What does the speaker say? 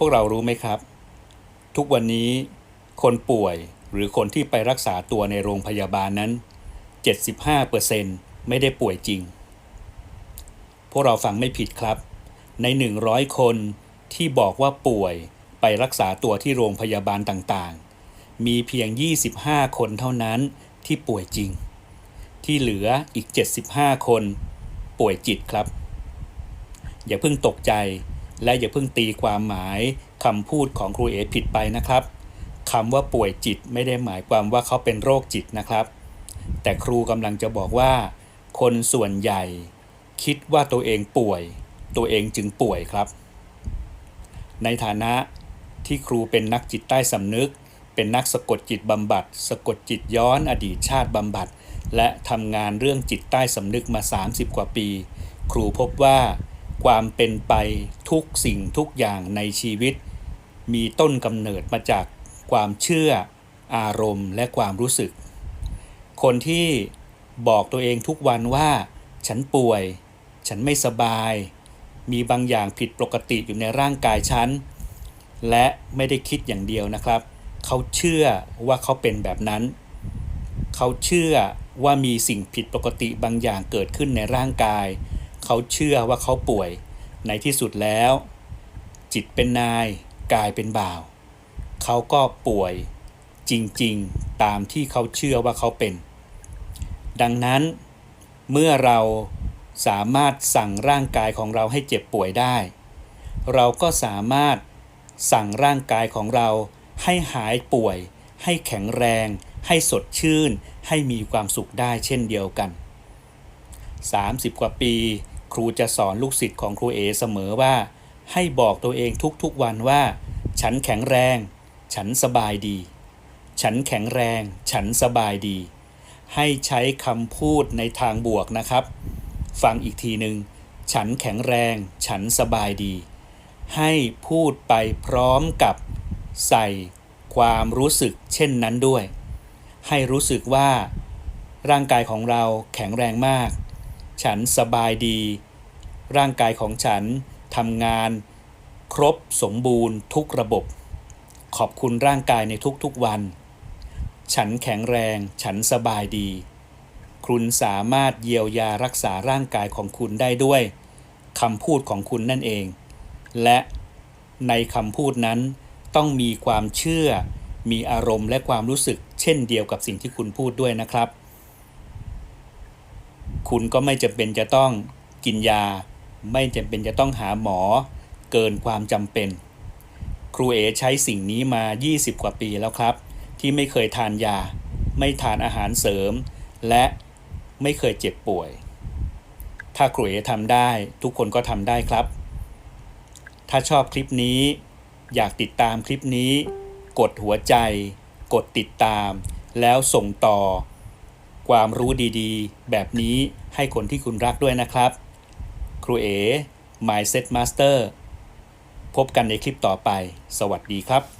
พวกเรารู้ไหมครับ ทุกวันนี้คนป่วยหรือคนที่ไปรักษาตัวในโรงพยาบาลนั้น 75%ไม่ได้ป่วยจริง พวกเราฟังไม่ผิดครับ ใน 100 คนที่บอกว่าป่วยไปรักษาตัวที่โรงพยาบาลต่างๆ มีเพียง 25 คนเท่านั้นที่ป่วยจริง ที่เหลืออีก 75 คน ป่วยจิตครับ อย่าเพิ่งตกใจ และอย่าเพิ่งตีความหมายคำพูดของครูเอผิดไปนะครับคำว่าป่วยจิตไม่ได้หมายความว่าเขาเป็นโรคจิตนะครับ แต่ครูกำลังจะบอกว่า คนส่วนใหญ่ คิดว่าตัวเองป่วย ตัวเองจึงป่วยครับ ในฐานะที่ครูเป็นนักจิตใต้สำนึก เป็นนักสะกดจิตบำบัด สะกดจิตย้อนอดีตชาติบำบัด และทำงานเรื่องจิตใต้สำนึกมา 30 กว่าปี ครูพบว่า ความเป็นไปทุกสิ่งทุกอย่างในชีวิต มีต้นกำเนิดมาจากความเชื่อ อารมณ์และความรู้สึก คนที่บอกตัวเองทุกวันว่า ฉันป่วย ฉันไม่สบาย มีบางอย่างผิดปกติอยู่ในร่างกายฉัน และไม่ได้คิดอย่างเดียวนะครับ เขาเชื่อว่าเขาเป็นแบบนั้น เขาเชื่อว่ามีสิ่งผิดปกติบางอย่างเกิดขึ้นในร่างกาย เขาเชื่อว่าเขาป่วย ในที่สุดแล้ว จิตเป็นนายกายเป็นบ่าว เขาก็ป่วยจริงๆตามที่เขาเชื่อว่าเขาเป็น ดังนั้น เมื่อเราสามารถสั่งร่างกายของเราให้เจ็บป่วยได้ เราก็สามารถสั่งร่างกายของเราให้หายป่วย ให้แข็งแรง ให้สดชื่น ให้มีความสุขได้เช่นเดียวกัน 30 กว่าปี ครูจะสอนลูกศิษย์ของครูเอเสมอว่า ให้บอกตัวเองทุกๆวันว่า ฉันแข็งแรง ฉันสบายดี ฉันแข็งแรง ฉันสบายดี ให้ใช้คำพูดในทางบวกนะครับ ฟังอีกทีหนึ่งฉันแข็งแรง ฉันสบายดี ให้พูดไปพร้อมกับใส่ความรู้สึกเช่นนั้นด้วย ให้รู้สึกว่า ร่างกายของเราแข็งแรงมาก ฉันสบายดี ร่างกายของฉันทำงานครบสมบูรณ์ทุกระบบ ขอบคุณร่างกายในทุกๆวัน ฉันแข็งแรงฉันสบายดี คุณสามารถเยียวยารักษาร่างกายของคุณได้ด้วยคำพูดของคุณนั่นเอง และในคำพูดนั้นต้องมีความเชื่อ มีอารมณ์และความรู้สึก เช่นเดียวกับสิ่งที่คุณพูดด้วยนะครับ คุณก็ไม่จำเป็นจะต้องกินยา ไม่จำเป็นจะต้องหาหมอเกินความจำเป็น ครูเอใช้สิ่งนี้มา 20 กว่าปีแล้วครับ ที่ไม่เคยทานยา ไม่ทานอาหารเสริม และไม่เคยเจ็บป่วย ถ้าครูเอทำได้ทุกคนก็ทำได้ครับ ถ้าชอบคลิปนี้ อยากติดตามคลิปนี้ กดหัวใจ กดติดตาม แล้วส่งต่อ ความรู้ดีๆ แบบนี้ให้คนที่คุณรักด้วยนะครับ รูเอ Mindset Master พบกันในคลิปต่อไป สวัสดีครับ